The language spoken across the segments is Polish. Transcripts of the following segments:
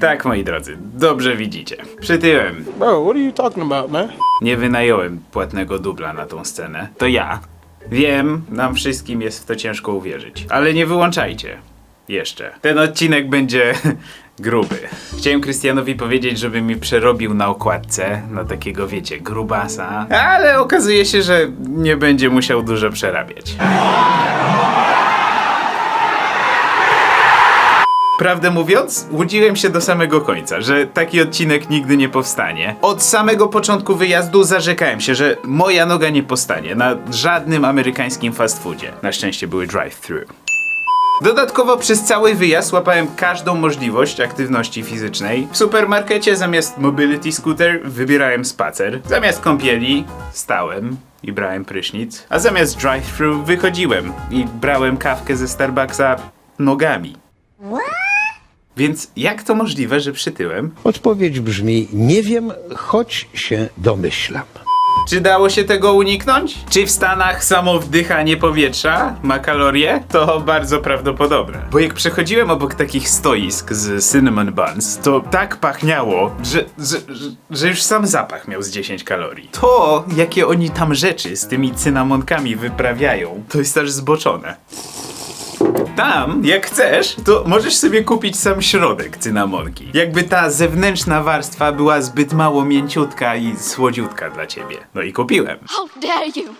Tak, moi drodzy, dobrze widzicie. Przytyłem. Bro, what are you talking about, man? Nie wynająłem płatnego dubla na tą scenę. To ja. Wiem, nam wszystkim jest w to ciężko uwierzyć. Ale nie wyłączajcie. Jeszcze. Ten odcinek będzie gruby. Chciałem Krystianowi powiedzieć, żeby mi przerobił na okładce, na takiego wiecie, grubasa. Ale okazuje się, że nie będzie musiał dużo przerabiać. Prawdę mówiąc, łudziłem się do samego końca, że taki odcinek nigdy nie powstanie. Od samego początku wyjazdu zarzekałem się, że moja noga nie postanie na żadnym amerykańskim fast foodzie. Na szczęście były drive-thru. Dodatkowo przez cały wyjazd łapałem każdą możliwość aktywności fizycznej. W supermarkecie zamiast mobility scooter wybierałem spacer. Zamiast kąpieli stałem i brałem prysznic. A zamiast drive-thru wychodziłem i brałem kawkę ze Starbucksa nogami. Więc jak to możliwe, że przytyłem? Odpowiedź brzmi: Nie wiem, choć się domyślam. Czy dało się tego uniknąć? Czy w Stanach samo wdychanie powietrza ma kalorie? To bardzo prawdopodobne. Bo jak przechodziłem obok takich stoisk z cinnamon buns, to tak pachniało, że, że, że, że już sam zapach miał z 10 kalorii. To, jakie oni tam rzeczy z tymi cynamonkami wyprawiają, to jest aż zboczone. Tam, jak chcesz, to możesz sobie kupić sam środek cynamonki. Jakby ta zewnętrzna warstwa była zbyt mało mięciutka i słodziutka dla ciebie. No i kupiłem. How dare you!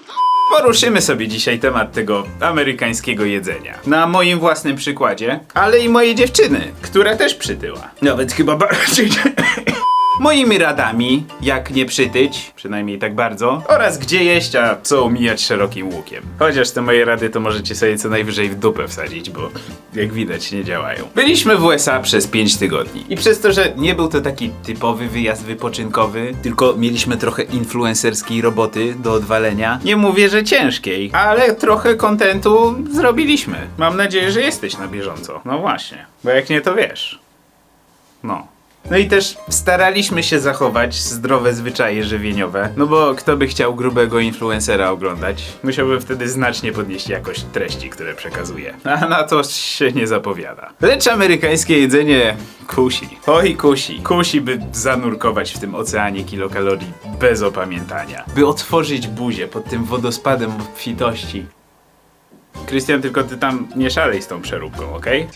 Poruszymy sobie dzisiaj temat tego amerykańskiego jedzenia. Na moim własnym przykładzie, ale i mojej dziewczyny, która też przytyła. Nawet chyba bardziej. Moimi radami, jak nie przytyć, przynajmniej tak bardzo, oraz gdzie jeść, a co omijać szerokim łukiem. Chociaż te moje rady to możecie sobie co najwyżej w dupę wsadzić, bo jak widać nie działają. Byliśmy w USA przez 5 tygodni i przez to, że nie był to taki typowy wyjazd wypoczynkowy, tylko mieliśmy trochę influencerskiej roboty do odwalenia, nie mówię, że ciężkiej, ale trochę kontentu zrobiliśmy. Mam nadzieję, że jesteś na bieżąco. No właśnie, bo jak nie to wiesz. No. No i też staraliśmy się zachować zdrowe zwyczaje żywieniowe, no bo kto by chciał grubego influencera oglądać, musiałby wtedy znacznie podnieść jakość treści, które przekazuje. A na to się nie zapowiada. Lecz amerykańskie jedzenie kusi. Oj kusi. Kusi, by zanurkować w tym oceanie kilokalorii bez opamiętania. By otworzyć buzię pod tym wodospadem obfitości. Krystian, tylko ty tam nie szalej z tą przeróbką, okej?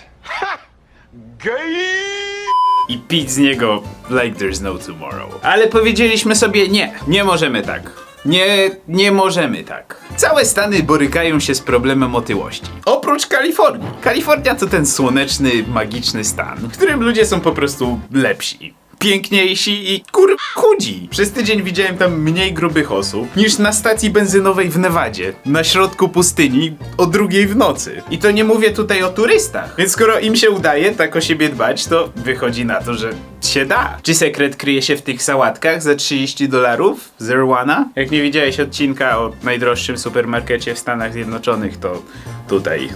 I pić z niego like there's no tomorrow. Ale powiedzieliśmy sobie nie, nie możemy tak. Nie, nie możemy tak. Całe Stany borykają się z problemem otyłości. Oprócz Kalifornii. Kalifornia to ten słoneczny, magiczny stan, w którym ludzie są po prostu lepsi. Piękniejsi i kur... chudzi. Przez tydzień widziałem tam mniej grubych osób niż na stacji benzynowej w Nevadzie, na środku pustyni o drugiej w nocy. I to nie mówię tutaj o turystach. Więc skoro im się udaje tak o siebie dbać, to wychodzi na to, że się da. Czy sekret kryje się w tych sałatkach za 30 dolarów? Zerwana? Jak nie widziałeś odcinka o najdroższym supermarkecie w Stanach Zjednoczonych, to tutaj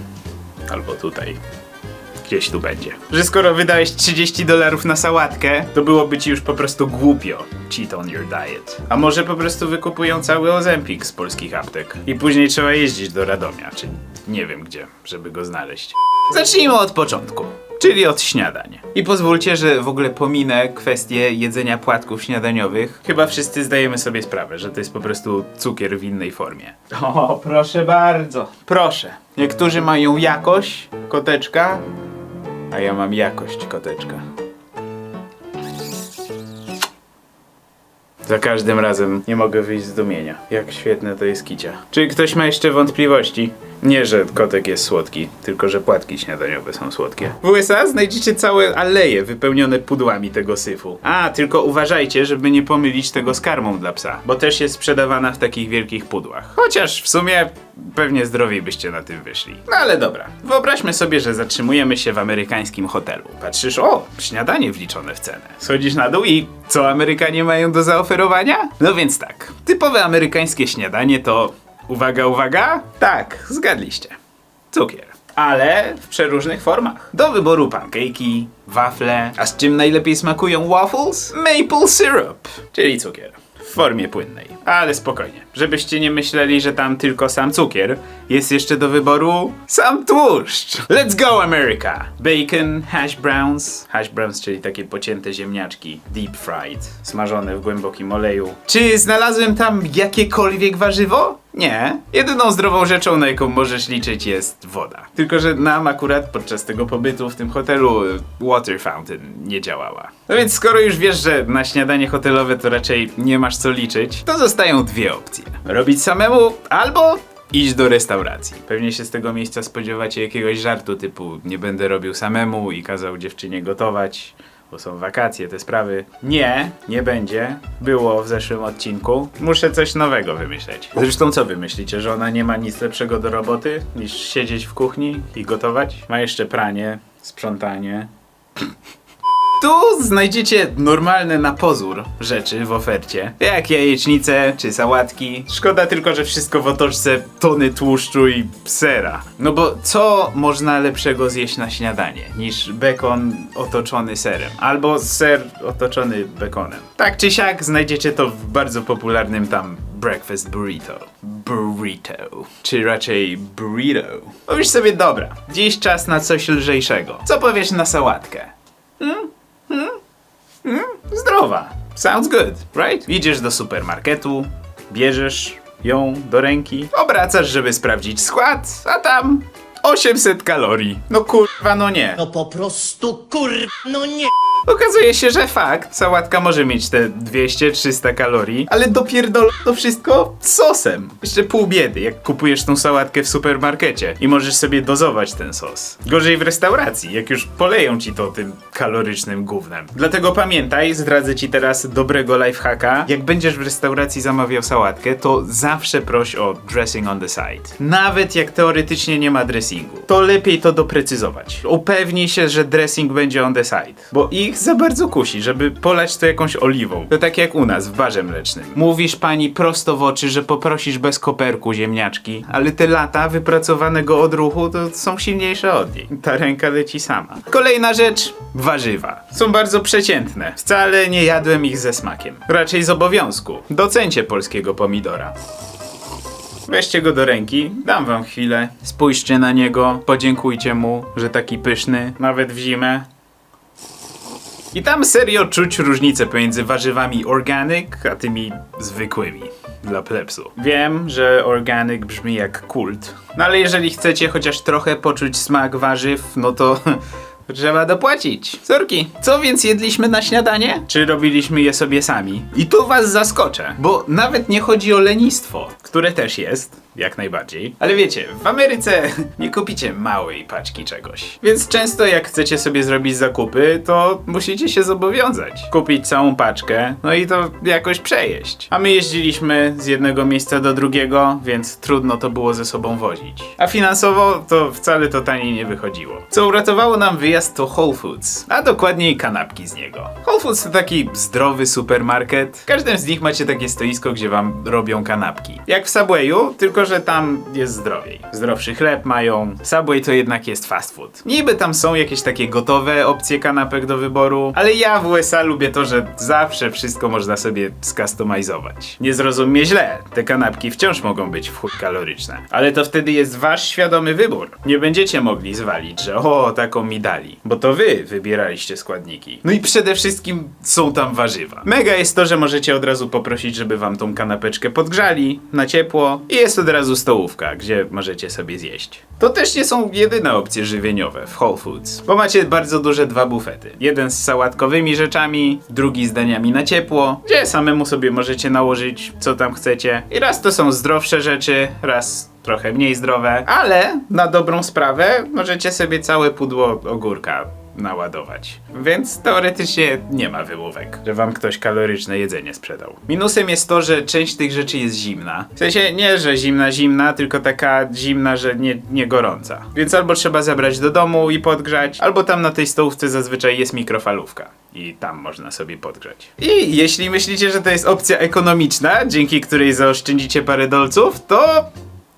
albo tutaj. Gdzieś tu będzie. Że skoro wydałeś 30 dolarów na sałatkę, to byłoby ci już po prostu głupio cheat on your diet. A może po prostu wykupują cały Ozempik z polskich aptek. I później trzeba jeździć do Radomia, czy nie wiem gdzie, żeby go znaleźć. Zacznijmy od początku. Czyli od śniadań. I pozwólcie, że w ogóle pominę kwestię jedzenia płatków śniadaniowych. Chyba wszyscy zdajemy sobie sprawę, że to jest po prostu cukier w innej formie. O, proszę bardzo. Proszę. Niektórzy mają jakość koteczka, a ja mam jakość koteczka. Za każdym razem nie mogę wyjść z dumienia. Jak świetne to jest kicia. Czy ktoś ma jeszcze wątpliwości? Nie, że kotek jest słodki, tylko że płatki śniadaniowe są słodkie. W USA znajdziecie całe aleje wypełnione pudłami tego syfu. A, tylko uważajcie, żeby nie pomylić tego z karmą dla psa, bo też jest sprzedawana w takich wielkich pudłach. Chociaż w sumie pewnie zdrowiej byście na tym wyszli. No ale dobra, wyobraźmy sobie, że zatrzymujemy się w amerykańskim hotelu. Patrzysz, o, śniadanie wliczone w cenę. Schodzisz na dół i co Amerykanie mają do zaoferowania? No więc tak, typowe amerykańskie śniadanie to Uwaga, uwaga! Tak, zgadliście. Cukier. Ale w przeróżnych formach. Do wyboru pancake'i, wafle, a z czym najlepiej smakują waffles? Maple syrup, czyli cukier. Formie płynnej. Ale spokojnie, żebyście nie myśleli, że tam tylko sam cukier, jest jeszcze do wyboru sam tłuszcz. Let's go America! Bacon, hash browns, hash browns, czyli takie pocięte ziemniaczki, deep fried, smażone w głębokim oleju. Czy znalazłem tam jakiekolwiek warzywo? Nie. Jedyną zdrową rzeczą, na jaką możesz liczyć, jest woda. Tylko, że nam akurat podczas tego pobytu w tym hotelu water fountain nie działała. No więc skoro już wiesz, że na śniadanie hotelowe to raczej nie masz co liczyć, to zostają dwie opcje. Robić samemu albo iść do restauracji. Pewnie się z tego miejsca spodziewacie jakiegoś żartu typu nie będę robił samemu i kazał dziewczynie gotować bo są wakacje, te sprawy. Nie, nie będzie. Było w zeszłym odcinku. Muszę coś nowego wymyśleć. Zresztą co wymyślicie, że ona nie ma nic lepszego do roboty niż siedzieć w kuchni i gotować? Ma jeszcze pranie, sprzątanie. Tu znajdziecie normalne na pozór rzeczy w ofercie, jak jajecznice czy sałatki. Szkoda tylko, że wszystko w otoczce tony tłuszczu i sera. No bo co można lepszego zjeść na śniadanie niż bekon otoczony serem? Albo ser otoczony bekonem. Tak czy siak znajdziecie to w bardzo popularnym tam breakfast burrito. Burrito. Czy raczej burrito. Powiesz sobie, dobra, dziś czas na coś lżejszego. Co powiesz na sałatkę? Zdrowa. Sounds good, right? Idziesz do supermarketu, bierzesz ją do ręki, obracasz, żeby sprawdzić skład, a tam 800 kalorii. No kurwa, no nie. No po prostu kur... no nie. Okazuje się, że fakt, sałatka może mieć te 200-300 kalorii, ale dopierdol to wszystko sosem. Jeszcze pół biedy, jak kupujesz tą sałatkę w supermarkecie i możesz sobie dozować ten sos. Gorzej w restauracji, jak już poleją ci to tym kalorycznym gównem. Dlatego pamiętaj, zdradzę ci teraz dobrego lifehacka. Jak będziesz w restauracji zamawiał sałatkę, to zawsze proś o dressing on the side. Nawet jak teoretycznie nie ma dressingu, to lepiej to doprecyzować. Upewnij się, że dressing będzie on the side, bo ich za bardzo kusi, żeby polać to jakąś oliwą. To tak jak u nas w barze mlecznym. Mówisz pani prosto w oczy, że poprosisz bez koperku ziemniaczki, ale te lata wypracowanego odruchu to są silniejsze od niej. Ta ręka leci sama. Kolejna rzecz, warzywa. Są bardzo przeciętne. Wcale nie jadłem ich ze smakiem. Raczej z obowiązku. Docencie polskiego pomidora. Weźcie go do ręki, dam wam chwilę. Spójrzcie na niego, podziękujcie mu, że taki pyszny, nawet w zimę. I tam serio czuć różnicę pomiędzy warzywami organic, a tymi zwykłymi. Dla plebsu. Wiem, że organic brzmi jak kult. No ale jeżeli chcecie chociaż trochę poczuć smak warzyw, no to trzeba dopłacić. Sorki. Co więc jedliśmy na śniadanie? Czy robiliśmy je sobie sami? I tu was zaskoczę, bo nawet nie chodzi o lenistwo, które też jest, jak najbardziej. Ale wiecie, w Ameryce nie kupicie małej paczki czegoś. Więc często jak chcecie sobie zrobić zakupy, to musicie się zobowiązać. Kupić całą paczkę, no i to jakoś przejeść. A my jeździliśmy z jednego miejsca do drugiego, więc trudno to było ze sobą wozić. A finansowo to wcale to taniej nie wychodziło. Co uratowało nam wyjazd to Whole Foods, a dokładniej kanapki z niego. Whole Foods to taki zdrowy supermarket. W każdym z nich macie takie stoisko, gdzie wam robią kanapki. Jak w Subwayu, tylko że tam jest zdrowiej. Zdrowszy chleb mają. Subway to jednak jest fast food. Niby tam są jakieś takie gotowe opcje kanapek do wyboru, ale ja w USA lubię to, że zawsze wszystko można sobie skustomizować. Nie zrozum mnie źle, te kanapki wciąż mogą być w chuj kaloryczne. Ale to wtedy jest wasz świadomy wybór. Nie będziecie mogli zwalić, że o, taką mi dali. Bo to wy wybieraliście składniki. No i przede wszystkim są tam warzywa. Mega jest to, że możecie od razu poprosić, żeby wam tą kanapeczkę podgrzali na ciepło i jest od razu stołówka, gdzie możecie sobie zjeść. To też nie są jedyne opcje żywieniowe w Whole Foods, bo macie bardzo duże dwa bufety. Jeden z sałatkowymi rzeczami, drugi z daniami na ciepło, gdzie samemu sobie możecie nałożyć co tam chcecie. I raz to są zdrowsze rzeczy, raz trochę mniej zdrowe, ale na dobrą sprawę możecie sobie całe pudło ogórka naładować. Więc teoretycznie nie ma wymówek, że wam ktoś kaloryczne jedzenie sprzedał. Minusem jest to, że część tych rzeczy jest zimna. W sensie nie, że zimna, zimna, tylko taka zimna, że nie, nie gorąca. Więc albo trzeba zabrać do domu i podgrzać, albo tam na tej stołówce zazwyczaj jest mikrofalówka. I tam można sobie podgrzać. I jeśli myślicie, że to jest opcja ekonomiczna, dzięki której zaoszczędzicie parę dolców, to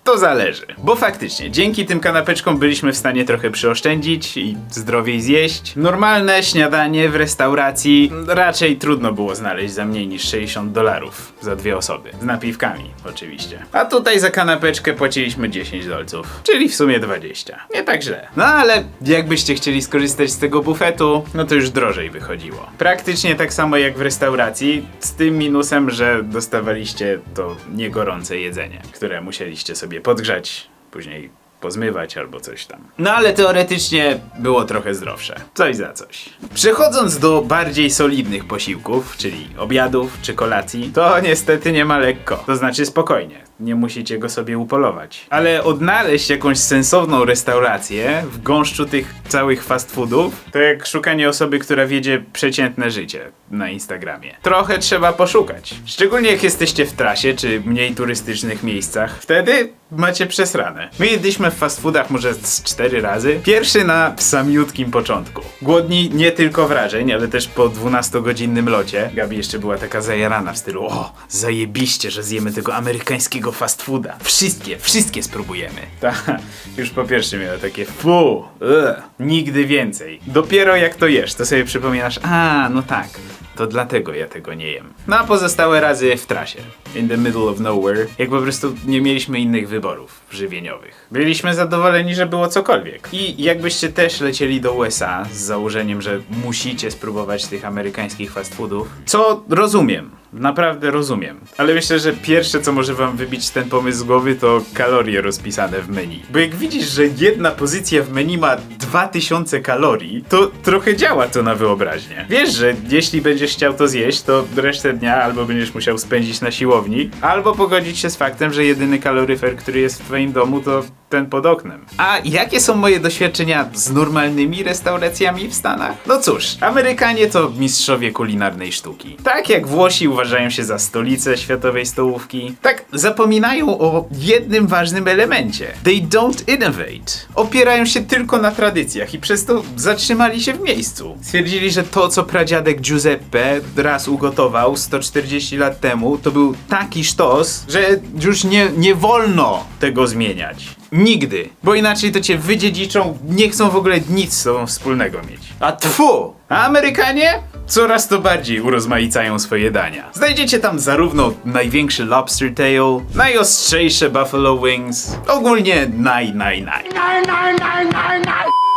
To zależy. Bo faktycznie, dzięki tym kanapeczkom byliśmy w stanie trochę przyoszczędzić i zdrowiej zjeść. Normalne śniadanie w restauracji raczej trudno było znaleźć za mniej niż 60 dolarów za dwie osoby. Z napiwkami, oczywiście. A tutaj za kanapeczkę płaciliśmy 10 dolców, czyli w sumie 20. Nie tak źle. No ale jakbyście chcieli skorzystać z tego bufetu, no to już drożej wychodziło. Praktycznie tak samo jak w restauracji, z tym minusem, że dostawaliście to niegorące jedzenie, które musieliście sobie podgrzać, później pozmywać albo coś tam. No ale teoretycznie było trochę zdrowsze. Coś za coś. Przechodząc do bardziej solidnych posiłków, czyli obiadów czy kolacji, to niestety nie ma lekko. To znaczy spokojnie. Nie musicie go sobie upolować. Ale odnaleźć jakąś sensowną restaurację w gąszczu tych całych fast foodów, to jak szukanie osoby, która wiedzie przeciętne życie na Instagramie. Trochę trzeba poszukać. Szczególnie jak jesteście w trasie czy mniej turystycznych miejscach. Wtedy macie przesrane. My jedliśmy w fast foodach może z cztery razy. Pierwszy na samiutkim początku. Głodni nie tylko wrażeń, ale też po 12-godzinnym locie. Gabi jeszcze była taka zajarana w stylu o, zajebiście, że zjemy tego amerykańskiego fast fooda. Wszystkie, wszystkie spróbujemy. Ta, już po pierwsze miała takie fu, ugh, nigdy więcej. Dopiero jak to jesz, to sobie przypominasz, a, no tak. To dlatego ja tego nie jem. No a pozostałe razy w trasie. In the middle of nowhere. Jak po prostu nie mieliśmy innych wyborów żywieniowych. Byliśmy zadowoleni, że było cokolwiek. I jakbyście też lecieli do USA z założeniem, że musicie spróbować tych amerykańskich fast foodów, co rozumiem. Naprawdę rozumiem. Ale myślę, że pierwsze, co może wam wybić ten pomysł z głowy, to kalorie rozpisane w menu. Bo jak widzisz, że jedna pozycja w menu ma 2000 kalorii, to trochę działa to na wyobraźnię. Wiesz, że jeśli będziesz chciał to zjeść, to resztę dnia albo będziesz musiał spędzić na siłowni, albo pogodzić się z faktem, że jedyny kaloryfer, który jest w twoim domu, to ten pod oknem. A jakie są moje doświadczenia z normalnymi restauracjami w Stanach? No cóż, Amerykanie to mistrzowie kulinarnej sztuki. Tak jak Włosi uważają się za stolicę światowej stołówki, tak zapominają o jednym ważnym elemencie. They don't innovate. Opierają się tylko na tradycjach i przez to zatrzymali się w miejscu. Stwierdzili, że to, co pradziadek Giuseppe raz ugotował 140 lat temu, to był taki sztos, że już nie, nie wolno tego zmieniać. Nigdy. Bo inaczej to cię wydziedziczą, nie chcą w ogóle nic z sobą wspólnego mieć. A tfu! A Amerykanie? Coraz to bardziej urozmaicają swoje dania. Znajdziecie tam zarówno największy lobster tail, najostrzejsze buffalo wings, ogólnie naj, naj, naj.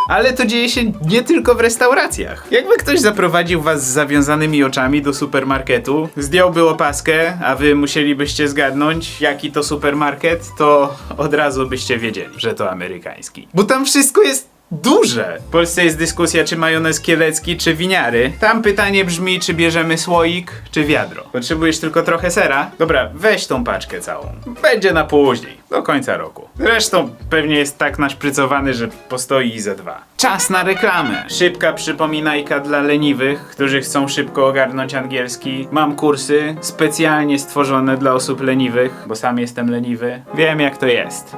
Ale to dzieje się nie tylko w restauracjach. Jakby ktoś zaprowadził was z zawiązanymi oczami do supermarketu, zdjąłby opaskę, a wy musielibyście zgadnąć, jaki to supermarket, to od razu byście wiedzieli, że to amerykański. Bo tam wszystko jest duże. W Polsce jest dyskusja, czy majonez kielecki, czy winiary. Tam pytanie brzmi, czy bierzemy słoik, czy wiadro. Potrzebujesz tylko trochę sera? Dobra, weź tą paczkę całą. Będzie na później, do końca roku. Zresztą pewnie jest tak naszprycowany, że postoi i ze dwa. Czas na reklamę. Szybka przypominajka dla leniwych, którzy chcą szybko ogarnąć angielski. Mam kursy specjalnie stworzone dla osób leniwych, bo sam jestem leniwy. Wiem jak to jest.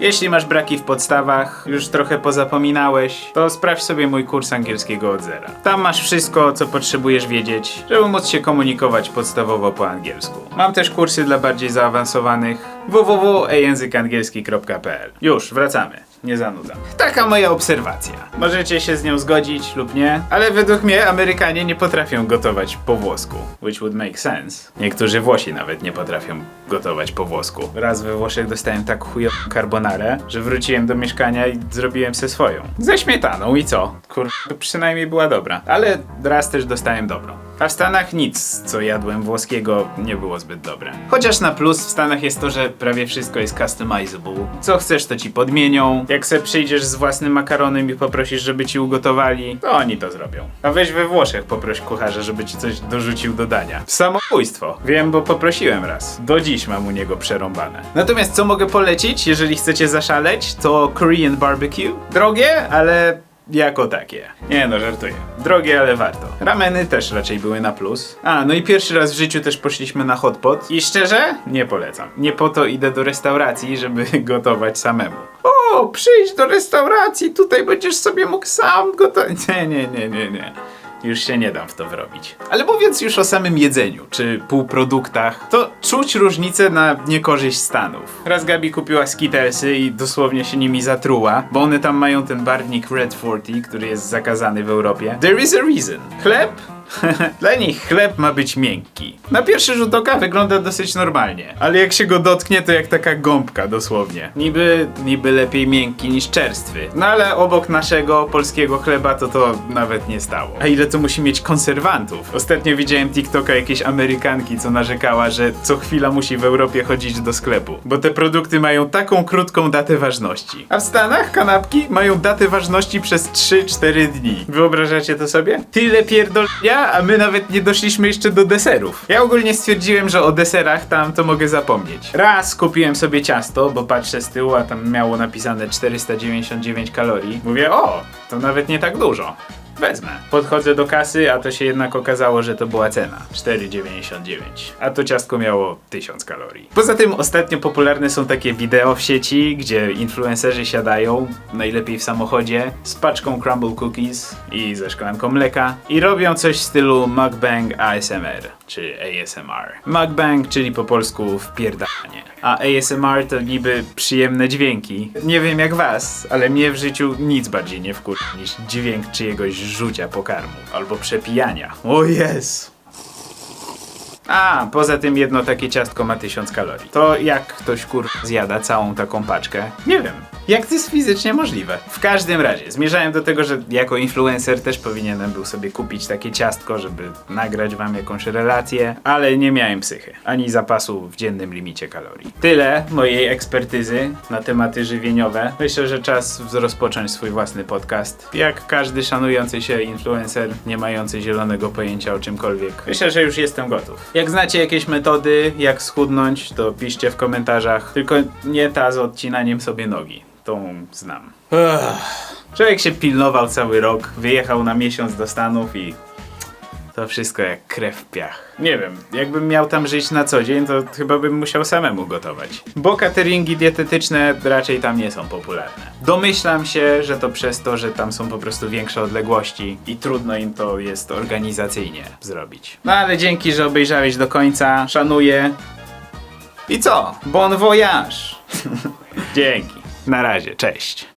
Jeśli masz braki w podstawach, już trochę pozapominałeś, to sprawdź sobie mój kurs angielskiego od zera. Tam masz wszystko, co potrzebujesz wiedzieć, żeby móc się komunikować podstawowo po angielsku. Mam też kursy dla bardziej zaawansowanych www.ejęzykangielski.pl Już, wracamy. Nie zanudzam. Taka moja obserwacja. Możecie się z nią zgodzić lub nie, ale według mnie Amerykanie nie potrafią gotować po włosku, which would make sense. Niektórzy Włosi nawet nie potrafią gotować po włosku. Raz we Włoszech dostałem tak chujową carbonarę, że wróciłem do mieszkania i zrobiłem se swoją. Ze śmietaną i co? Kur... przynajmniej była dobra. Ale raz też dostałem dobrą. A w Stanach nic, co jadłem włoskiego, nie było zbyt dobre. Chociaż na plus w Stanach jest to, że prawie wszystko jest customizable. Co chcesz, to ci podmienią. Jak se przyjdziesz z własnym makaronem i poprosisz, żeby ci ugotowali, to oni to zrobią. A weź we Włoszech poproś kucharza, żeby ci coś dorzucił do dania. Samobójstwo. Wiem, bo poprosiłem raz. Do dziś mam u niego przerąbane. Natomiast co mogę polecić, jeżeli chcecie zaszaleć, to Korean barbecue. Drogie, ale jako takie. Nie no, żartuję. Drogie, ale warto. Rameny też raczej były na plus. A, no i pierwszy raz w życiu też poszliśmy na hot pot. I szczerze, nie polecam. Nie po to idę do restauracji, żeby gotować samemu. O, przyjdź do restauracji, tutaj będziesz sobie mógł sam gotować. Nie, nie, nie, nie, nie. Już się nie dam w to wrobić. Ale mówiąc już o samym jedzeniu, czy półproduktach, to czuć różnicę na niekorzyść Stanów. Raz Gabi kupiła Skittlesy i dosłownie się nimi zatruła, bo one tam mają ten barwnik Red 40, który jest zakazany w Europie. There is a reason. Chleb? Dla nich chleb ma być miękki. Na pierwszy rzut oka wygląda dosyć normalnie, ale jak się go dotknie, to jak taka gąbka dosłownie. Niby, niby lepiej miękki niż czerstwy. No ale obok naszego polskiego chleba to to nawet nie stało. A ile to musi mieć konserwantów? Ostatnio widziałem TikToka jakiejś Amerykanki, co narzekała, że co chwila musi w Europie chodzić do sklepu, bo te produkty mają taką krótką datę ważności. A w Stanach kanapki mają datę ważności przez 3-4 dni. Wyobrażacie to sobie? Tyle pierdolenia, a my nawet nie doszliśmy jeszcze do deserów. Ja ogólnie stwierdziłem, że o deserach tam to mogę zapomnieć. Raz kupiłem sobie ciasto, bo patrzę z tyłu, a tam miało napisane 499 kalorii. Mówię, o, to nawet nie tak dużo. Wezmę. Podchodzę do kasy, a to się jednak okazało, że to była cena 4,99. A to ciastko miało 1000 kalorii. Poza tym ostatnio popularne są takie wideo w sieci, gdzie influencerzy siadają, najlepiej w samochodzie, z paczką crumble cookies i ze szklanką mleka i robią coś w stylu mukbang ASMR, czy ASMR. Mukbang, czyli po polsku wpierdanie. A ASMR to niby przyjemne dźwięki. Nie wiem jak was, ale mnie w życiu nic bardziej nie wkur niż dźwięk czyjegoś rzucia pokarmu albo przepijania. O jest! A, poza tym jedno takie ciastko ma 1000 kalorii. To jak ktoś kur zjada całą taką paczkę? Nie wiem. Jak to jest fizycznie możliwe? W każdym razie, zmierzałem do tego, że jako influencer też powinienem był sobie kupić takie ciastko, żeby nagrać wam jakąś relację, ale nie miałem psychy, ani zapasu w dziennym limicie kalorii. Tyle mojej ekspertyzy na tematy żywieniowe. Myślę, że czas rozpocząć swój własny podcast. Jak każdy szanujący się influencer, nie mający zielonego pojęcia o czymkolwiek. Myślę, że już jestem gotów. Jak znacie jakieś metody, jak schudnąć, to piszcie w komentarzach. Tylko nie ta z odcinaniem sobie nogi. Tą znam. Człowiek się pilnował cały rok, wyjechał na miesiąc do Stanów i to wszystko jak krew w piach. Nie wiem, jakbym miał tam żyć na co dzień, to chyba bym musiał samemu gotować. Bo cateringi dietetyczne raczej tam nie są popularne. Domyślam się, że to przez to, że tam są po prostu większe odległości i trudno im to jest organizacyjnie zrobić. No ale dzięki, że obejrzałeś do końca, szanuję. I co? Bon voyage! Dzięki. Na razie, cześć.